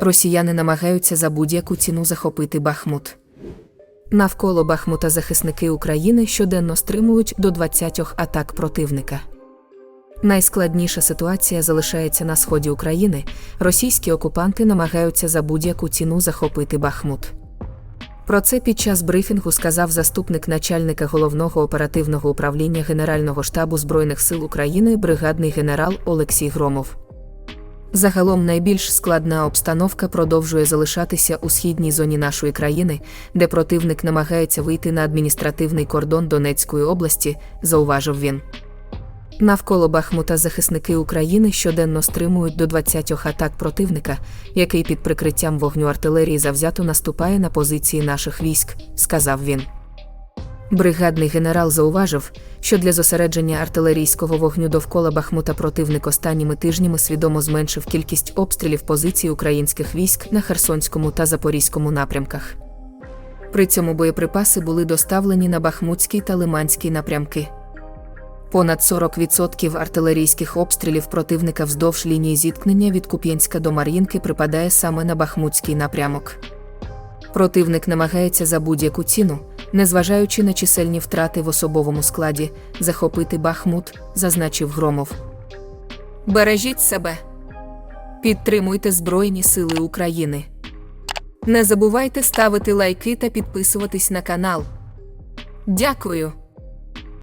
Росіяни намагаються за будь-яку ціну захопити Бахмут. Навколо Бахмута захисники України щоденно стримують до 20 атак противника. Найскладніша ситуація залишається на сході України. Російські окупанти намагаються за будь-яку ціну захопити Бахмут. Про це під час брифінгу сказав заступник начальника головного оперативного управління Генерального штабу Збройних сил України бригадний генерал Олексій Громов. Загалом найбільш складна обстановка продовжує залишатися у східній зоні нашої країни, де противник намагається вийти на адміністративний кордон Донецької області, зауважив він. Навколо Бахмута захисники України щоденно стримують до 20 атак противника, який під прикриттям вогню артилерії завзято наступає на позиції наших військ, сказав він. Бригадний генерал зауважив, що для зосередження артилерійського вогню довкола Бахмута противник останніми тижнями свідомо зменшив кількість обстрілів позицій українських військ на Херсонському та Запорізькому напрямках. При цьому боєприпаси були доставлені на Бахмутський та Лиманський напрямки. Понад 40% артилерійських обстрілів противника вздовж лінії зіткнення від Куп'янська до Мар'їнки припадає саме на Бахмутський напрямок. Противник намагається за будь-яку ціну, незважаючи на чисельні втрати в особовому складі, захопити Бахмут, зазначив Громов. Бережіть себе. Підтримуйте Збройні Сили України. Не забувайте ставити лайки та підписуватись на канал. Дякую.